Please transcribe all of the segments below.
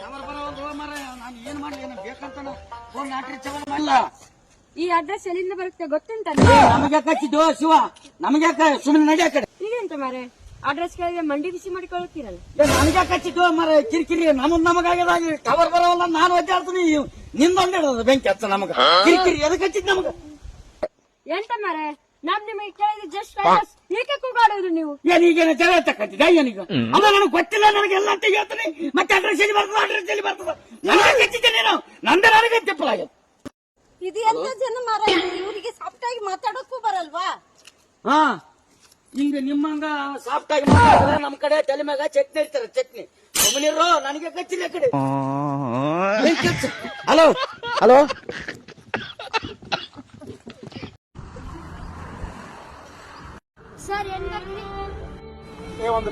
Tower ಬರೋದು ಮರ ನಾನು ಏನ್ ಮಾಡ್ಲಿ ಏನು ಬೇಕಂತ ಫೋನ್ ನಾಟ್ರಿ ಚವಲ್ ಮಾಡಲ್ಲ ಈ ಅಡ್ರೆಸ್ ಎಲ್ಲಿಂದ ಬರುತ್ತೆ ಗೊತ್ತುಂಟ ನಮಗೆ? ಕಚ್ಚಿದ್ದು ಶಿವ? ನಮಗೆ ಸುಮ್ಮನೆ ನಡಿ ಆ ಕಡೆ. ಈಗೆಂತ ಮಾರೆ ಅಡ್ರೆಸ್ ಕೇಳಿದ್ರೆ ಮಂಡಿ ಬಿಸಿ ಮಾಡಿಕೊಳ್ಳುತ್ತೀರಲ್ಲ? ನಮಗೆ ಕಚ್ಚಿದ್ದು ಮರ ಕಿರಿಕಿರಿ ನಮಗ್ ನಮಗಾಗ್ಯದ ಟವರ್ ಬರೋಲ್ಲ ನಾನು ಒದ್ದಾಡ್ತೀನಿ ನಿಂದೊಂದು ಹಿಡಿದ ಬೆಂಕಿ ಹಚ್ಚ ನಮಗ. ಕಿರಿಕಿರಿ ಎದಕ್ಕೆ ಹಚ್ಚಿದ್ ನಮಗ? ಎಂತ ಮಾರೆ ನಾನ್ ನಿಮಗೆ ಕೇಳಿದ್ರೆ ಜಸ್ಟ್ ಏಕೆ ಕೂಗಾಡೋದು ನೀವು? ಏನೀಗೇನ ಜಗಳ ತಕ್ಕಂತಿದ್ದ ಏನೀಗ ಅಲ್ಲ ನನಗೆ ಗೊತ್ತಿಲ್ಲ ನನಗೆ ಎಲ್ಲ ಅಂತ ಹೇಳ್ತೀನಿ. ಮತ್ತೆ ಅಡ್ರೆಸ್ ಎಲ್ಲಿ ಬರ್ತದ ಅಡ್ರೆಸ್ ಎಲ್ಲಿ ಬರ್ತದ. ನನಗೆ ಹಚ್ಚಿದ್ದೆ ನೀನು. ನಂದ ನನಗೆ ತಿಪ್ಪಲ ಇದು. ಎಂತ ಜನ ಮಾರ ಇವರಿಗೆ ಸಾಫ್ಟ್ ಆಗಿ ಮಾತಾಡೋಕ್ಕೂ ಬರಲ್ವಾ? ಹಾ. ಹಿಂಗ ನಿಮ್ಮಂಗ ಸಾಫ್ಟ್ ಆಗಿ ಮಾತಾಡಿದ್ರೆ ನಮ್ ಕಡೆ ತಲೆ ಮ್ಯಾಗ ಚಟ್ನಿ ಇರ್ತಾರೆ ಚಟ್ನಿ. ಸುಮ್ಮನಿರೋ ನನಗೆ ಕಚ್ಚಿಲ್ಲ ಆ ಕಡೆ. ಹಲೋ. ಹಲೋ. ಸರ್ ಏ ಒಂದು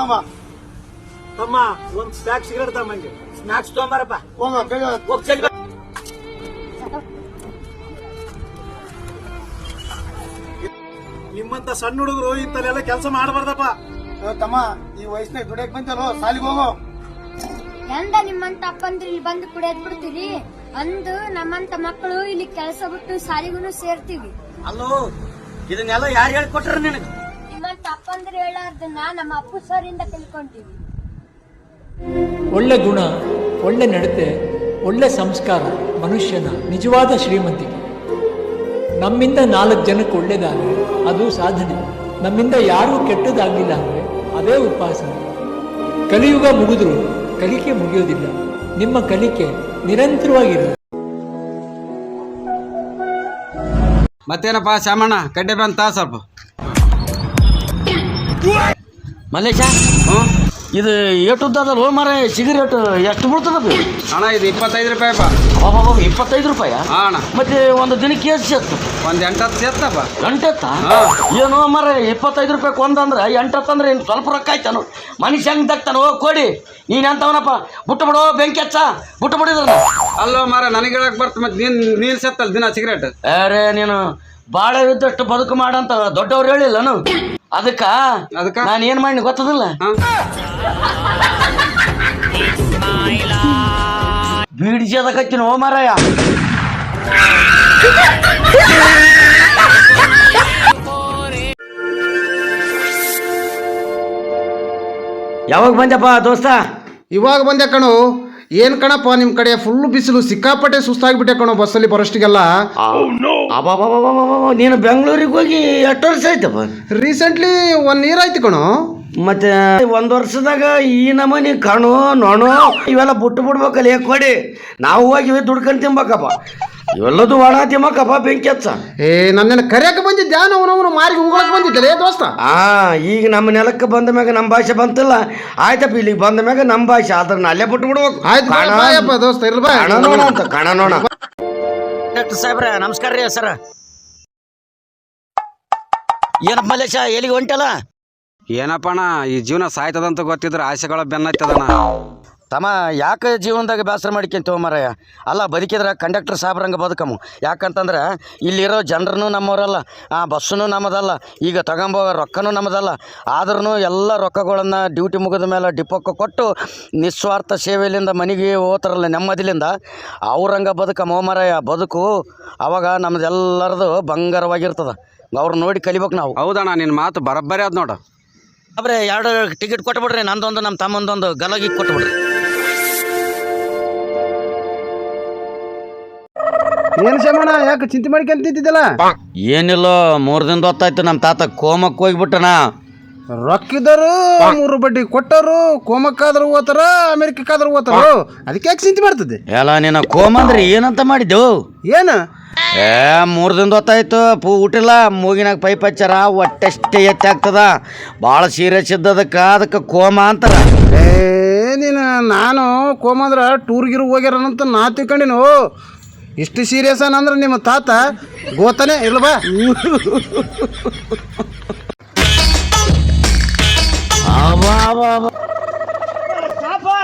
ತಮ್ಮ. ತಮ್ಮ ಒಂದ್ ಸ್ನಾಕ್ಸ್ ಸಿಗರೇಟ್ ಸ್ನಾಕ್ಸ್ ತೊಗೊಂಬಾರಪ್ಪ. ಹೋಗ ಬೇಗ ಹೋಗ್ ಚಲ್ ನಿಮ್ಮಂತ ಸಣ್ಣ ಹುಡುಗರು ಇಂತಲ್ಲೆಲ್ಲ ಕೆಲಸ ಮಾಡಬಾರ್ದಪ್ಪ. ತಮ್ಮ ಈ ವಯಸ್ಸಿನಾಗ ದುಡಿಯಕ್ ಬಂದಲ್ಲೋ ಸಾಲಿಗೆ ಹೋಗೋ. ಎಂದ ನಿಮ್ಮಂತ ಅಪ್ಪಂದ್ರೆ ಇಲ್ಲಿ ಬಂದು ಕುಡಿಯೋದ್ ಬಿಡ್ತೀರಿ? ಅಂದು ನಮ್ಮಂತ ಮಕ್ಕಳು ಇಲ್ಲಿ ಕೆಲಸ ಬಿಟ್ಟು ಶಾಲಿಗೂ ಸೇರ್ತೀವಿ. ಅಲ್ಲೋ ಇದನ್ನೆಲ್ಲ ಯಾರು ಹೇಳ್ಕೊಟ್ರ ನಿನಗೆ? ಅಪ್ಪಂದ್ರೆ ಹೇಳಾರ್ದನ್ನ ನಮ್ಮ ಅಪ್ಪು ಸರಿಂದ ತಿಳ್ಕೊಂತೀವಿ ಒಳ್ಳೆ ಗುಣ ಒಳ್ಳೆ ನಡತೆ ಒಳ್ಳೆ ಸಂಸ್ಕಾರ ಮನುಷ್ಯನ ನಿಜವಾದ ಶ್ರೀಮಂತಿಕೆ. ನಮ್ಮಿಂದ ನಾಲ್ಕು ಜನಕ್ಕೆ ಒಳ್ಳೇದಾದರೆ ಅದು ಸಾಧನೆ. ನಮ್ಮಿಂದ ಯಾರೂ ಕೆಟ್ಟದಾಗಿಲ್ಲ ಅಂದರೆ ಅದೇ ಉಪಾಸನೆ ಕಲಿಯುಗ ಮುಗಿದ್ರು ಕಲಿಕೆ ಮುಗಿಯೋದಿಲ್ಲ. ನಿಮ್ಮ ಕಲಿಕೆ ನಿರಂತರವಾಗಿರಲಿ. ಮತ್ತೇನಪ್ಪ ಶಾಮಣ್ಣ ಕಡ್ಡೆ ಬಂತ ಸ್ವಲ್ಪ. ಮಲ್ಲೇಶ? ಇದು ಏಟು ಅದಲ್ಲ ಹೋ ಮರ ಸಿಗರೇಟ್ ಎಷ್ಟು ಬೀಳ್ತದ ಅಣ್ಣ ಇದು ಇಪ್ಪತ್ತೈದು ರೂಪಾಯಿಪ್ಪ ಇಪ್ಪತ್ತೈದು ರೂಪಾಯ? ಹಾ ಅಣ್ಣ. ಮತ್ತೆ ಒಂದು ದಿನಕ್ಕೆ ಎಷ್ಟು ಸೇರ್ತು? ಒಂದ್ ಎಂಟತ್ತು ಸೇತ್ತಪ್ಪ ಗಂಟೆತ್ತ ಏನೋ ಮರ ಇಪ್ಪತ್ತೈದು ರೂಪಾಯಿ ಒಂದಂದ್ರೆ ಎಂಟತ್ತು ಅಂದ್ರೆ ಇನ್ನು ಸ್ವಲ್ಪ ರೊಕ್ಕ ಆಯ್ತಾನು. ಮನುಷ್ಯ ಹೆಂಗೆ ದಕ್ತಾನ ಹೋಗಿ ಕೊಡಿ. ನೀನ್ ಎಂತವನಪ್ಪ ಬುಟ್ಟು ಬಿಡೋ ಬೆಂಕಿ ಹಚ್ಚ. ಬಿಟ್ಟು ಬಿಡಿದ್ರ ಅಲ್ಲೋ ಮಾರ ನನಗೆ ಹೇಳಕ್ ಬರ್ತ ಮತ್ತೆ ನೀನ್ ನೀನ್ ಸೇರ್ತಲ್ಲ ದಿನ ಸಿಗರೇಟ್? ಅರೆ ನೀನು ಬಾಳ ಇದ್ದಷ್ಟು ಬದುಕು ಮಾಡಂತ ದೊಡ್ಡವ್ರು ಹೇಳಿಲ್ಲನು. ಅದಕ್ಕ? ಅದಕ್ಕ? ನಾನು ಏನ್ ಮಾಡಿ ಗೊತ್ತದಿಲ್ಲ? ಬೀಡಿಸದಕತ್ತಿನ ಓ ಮಾರಾಯ. ಯಾವಾಗ ಬಂದ್ಯಪ್ಪ ದೋಸ್ತ? ಇವಾಗ ಬಂದೆ ಕಣೋ. ಏನ್ ಕಣಪ್ಪ ನಿಮ್ ಕಡೆ ಫುಲ್ ಬಿಸಿಲು ಸಿಕ್ಕಾಪಟ್ಟೆ ಸುಸ್ತಾಗ್ಬಿಟ್ಟೆ ಕಣೋ ಬಸ್ಸಲ್ಲಿ ಬರೋಷ್ಟಿಗೆಲ್ಲ ನೀನು ಬೆಂಗಳೂರಿಗೆ ಹೋಗಿ ಎಷ್ಟು ವರ್ಷ ಆಯ್ತಪ್ಪ? ರೀಸೆಂಟ್ಲಿ ಒನ್ ಇಯರ್ ಆಯ್ತು ಕಣೋ. ಮತ್ತೆ ಒಂದ್ ವರ್ಷದಾಗ ಈ ನಮನಿ ಕಣು ನೊಣು ಇವೆಲ್ಲ ಬಿಟ್ಟು ಬಿಡ್ಬೇಕಲ್ಲ ಏ ಕೊಡಿ? ನಾವು ಹೋಗಿ ದುಡ್ಕೊಂಡು ತಿನ್ಬೇಕಪ್ಪ. ಇವೆಲ್ಲದು ಒಣ ತಿಮ್ಮಕ್ಕಪ್ಪ ಬೆಂಕಿ ಹಚ್ಚ. ಏ ನನ್ನ ಕರೆಯಕ್ಕೆ ಬಂದಿದ್ದೆ ಅವನವನು ಮಾರಿಗೆ ಹೋಗಕ್ಕೆ ಬಂದಿದ್ದಲ್ಲ ಏ ದೋಸ್ತ? ಆ ಈಗ ನಮ್ಮ ನೆಲಕ್ಕೆ ಬಂದ ಮ್ಯಾಗ ನಮ್ಮ ಭಾಷೆ ಬಂತಲ್ಲ. ಆಯ್ತಪ್ಪ ಇಲ್ಲಿಗೆ ಬಂದ ಮ್ಯಾಗ ನಮ್ಮ ಭಾಷೆ ಆದ್ರೆ ಅಲ್ಲೇ ಬಿಟ್ಟು ಬಿಡ್ಬೇಕು. ಆಯ್ತು ಕಣ- ದೋಸ್ತ ಇರ್ಬಾ ಕಣ ನೋಣ ಅಂತ ಕಣ ನೋಣ. ಡಾಕ್ಟರ್ ಸಾಹೇಬ್ರ, ನಮಸ್ಕಾರ ರೀ ಸರ. ಏನಪ್ಪ ಮಲ್ಲೇಶ, ಎಲ್ಲಿಗೆ ಹೊಂಟಲ್ಲ? ಏನಪ್ಪಣ್ಣ, ಈ ಜೀವನ ಸಾಯ್ತದಂತ ಗೊತ್ತಿದ್ರೆ ಆಸೆಗಳ ಬೆನ್ನತ್ತದಣ್ಣ. ತಮ್ಮ ಯಾಕೆ ಜೀವನದಾಗ ಬೇಸರ ಮಾಡ್ಕೊಂತೀವ ಮಾರಾಯ? ಅಲ್ಲ ಬದುಕಿದ್ರೆ ಕಂಡಕ್ಟರ್ ಸಾಬ್ರಂಗ ಬದುಕಮ್ಮ ಯಾಕಂತಂದ್ರೆ ಇಲ್ಲಿರೋ ಜನರನ್ನು ನಮ್ಮವರಲ್ಲ ಆ ಬಸ್ಸನ್ನು ನಮ್ಮದಲ್ಲ ಈಗ ತಗೊಂಬೋ ರೊಕ್ಕನೂ ನಮ್ಮದಲ್ಲ. ಆದ್ರೂ ಎಲ್ಲ ರೊಕ್ಕಗಳನ್ನು ಡ್ಯೂಟಿ ಮುಗಿದ ಮೇಲೆ ಡಿಪೋಕ್ಕೆ ಕೊಟ್ಟು ನಿಸ್ವಾರ್ಥ ಸೇವೆಯಿಂದ ಮನೆಗೆ ಹೋತಾರಲ್ಲ ನೆಮ್ಮದಿಲಿಂದ ಅವ್ರಂಗ ಬದುಕಮ್ಮ ಮಾರಾಯ. ಬದುಕು ಅವಾಗ ನಮ್ದೆಲ್ಲರದು ಬಂಗಾರವಾಗಿರ್ತದೆ. ಅವ್ರು ನೋಡಿ ಕಲಿಬೇಕು ನಾವು. ಹೌದಣ್ಣ ನಿನ್ನ ಮಾತು ಬರಬ್ಬರಿ ಅದು ನೋಡು. ಅಬ್ರೆ ಎರಡು ಟಿಕೆಟ್ ಕೊಟ್ಬಿಡ್ರಿ ನಂದೊಂದು ನಮ್ಮ ತಮ್ಮಂದೊಂದು ಗಲಗಿ ಕೊಟ್ಬಿಡ್ರಿ. ಏನ್ ಶಮಣ ಯಾಕೆ ಚಿಂತೆ ಮಾಡ್ಕೊಂತಿದ್ದಿದ್ದಲ್ಲ? ಏನಿಲ್ಲ ಮೂರ್ ದಿನದ ಹೊತ್ತಾಯ್ತು ನಮ್ಮ ತಾತ ಕೋಮಕ್ಕೆ ಹೋಗ್ಬಿಟ್ಟನ. ರೊಕ್ಕಿದರು ಮೂರು ಬಡ್ಡಿ ಕೊಟ್ಟರು ಕೋಮಕ್ಕಾದ್ರೂ ಓತಾರ ಅಮೆರಿಕಕ್ಕಾದ್ರೂ ಓತಾರ ಅದಕ್ಕೆ ಯಾಕೆ ಚಿಂತೆ ಮಾಡ್ತದೆ ಎಲ್ಲ ನೀನು ಕೋಮ ಅಂದ್ರೆ ಏನಂತ ಮಾಡಿದ್ದೆವು ಏನು? ಏ ಮೂರು ದಿನದ ಹೊತ್ತಾಯ್ತು ಪೂ ಊಟಿಲ್ಲ ಮೂಗಿನಾಗ ಪೈಪ್ ಹಚ್ಚಾರ ಒಟ್ಟೆಷ್ಟೇ ಹೆಚ್ಚಾಗ್ತದ ಭಾಳ ಸೀರಿಯಸ್ ಇದ್ದದಕ್ಕೆ ಅದಕ್ಕೆ ಕೋಮ ಅಂತಾರ. ಏ ನೀನು ನಾನು ಕೋಮ ಅಂದ್ರೆ ಟೂರ್ಗಿರು ಹೋಗ್ಯಾರನಂತ ನಾ ತಿಳ್ಕೊಂಡಿನು? ಇಷ್ಟು ಸೀರಿಯಸ್ ಅಂದ್ರೆ ನಿಮ್ಮ ತಾತ ಗೋತಾನೆ ಇಲ್ವಾ ಬಾ.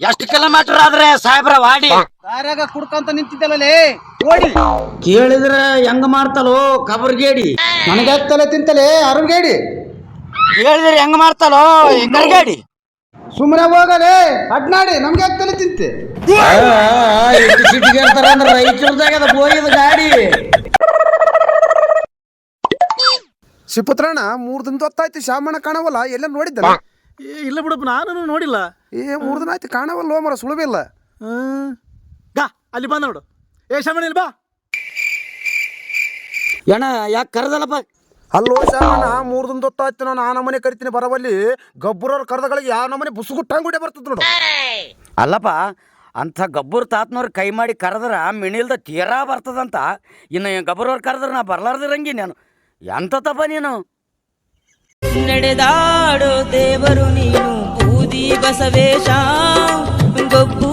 ಎಷ್ಟು ಕಿಲೋಮೀಟರ್ ಆದ್ರೆ ಸಾಹೇಬ್ರ ವಾಡಿ? ದಾರ್ಯಾಗ ಕುಡ್ಕಂತ ನಿಂತಿದ್ದಲ್ಲೇ ಓಡಿ. ಕೇಳಿದ್ರೆ ಹೆಂಗ ಮಾಡ್ತಲೋ ಕಬರ್ಗೇಡಿ. ನನಗೆ ತಲೆ ತಿಂತಲೇ ಅರುಗೇಡಿ ಹೇಳಿದ್ರೆ ಹೆಂಗ್ ಮಾಡ್ತಾಲೋ ಗಾಡಿ ಸುಮ್ಮನೆ ಹೋಗಲೇ. ಅಡ್ನಾಡಿ ನಮ್ಗೆ ಯಾಕೆ ತಲೆ ತಿಂತೆ? ಸಿಟಿಗೆ ಅಂದ್ರೆ ಅದು ಹೋಗಿದ ಗಾಡಿ. ಶಿಪುತ್ರಣ್ಣ ಮೂರ್ ದಿನ ಹೊತ್ತಾಯ್ತು ಶಾಮಣ್ಣ ಕಾಣವಲ್ಲ ಎಲ್ಲ ನೋಡಿದ್ದ ಏ ಇಲ್ಲ ಬಿಡಪ್ಪ ನಾನು ನೋಡಿಲ್ಲ. ಏ ಮೂರ್ ದಿನ ಆಯ್ತು ಕಾಣವಲ್ಲ ಮರ ಸುಳುಬಿಲ್ಲ ಹ್ಮ್. ಗಾ ಅಲ್ಲಿ ಬಾ ನೋಡು. ಏ ಶಾಮಣ್ಣ ಇಲ್ಲಿ ಬಾ. ಅಣ್ಣ ಯಾಕೆ ಕರೆದಲ್ಲಪ್ಪ? ಅಲ್ಲೋ ಶಾಮಣ್ಣ ಮೂರ್ ದಿನ ಹೊತ್ತಾಯ್ತು ನಾನು ಆ ನಮನೆ ಕರಿತೀನಿ ಬರವಲ್ಲಿ. ಗಬ್ಬರವ್ರ ಕರೆದಗಳಿಗೆ ಯಾವ ನಮನೆ ಬುಸುಗುಟ್ಟಂಗುಡೆ ಬರ್ತದ ನೋಡು. ಅಲ್ಲಪ್ಪ ಅಂಥ ಗಬ್ಬರ್ ತಾತನವ್ರು ಕೈ ಮಾಡಿ ಕರೆದ್ರ ಮಿಣಿಲ್ದ ತೀರಾ ಬರ್ತದಂತ. ಇನ್ನು ಗಬ್ಬರವ್ರು ಕರೆದ್ರ ನಾ ಬರ್ಲಾರ್ದಿರಂಗಿ ನಾನು. ಎಂತ ತಪ್ಪ ನೀನು? ನಡೆದಾಡೋ ದೇವರು ನೀನು ಬೂದಿ ಬಸವೇಶ ಗೊಬ್ಬು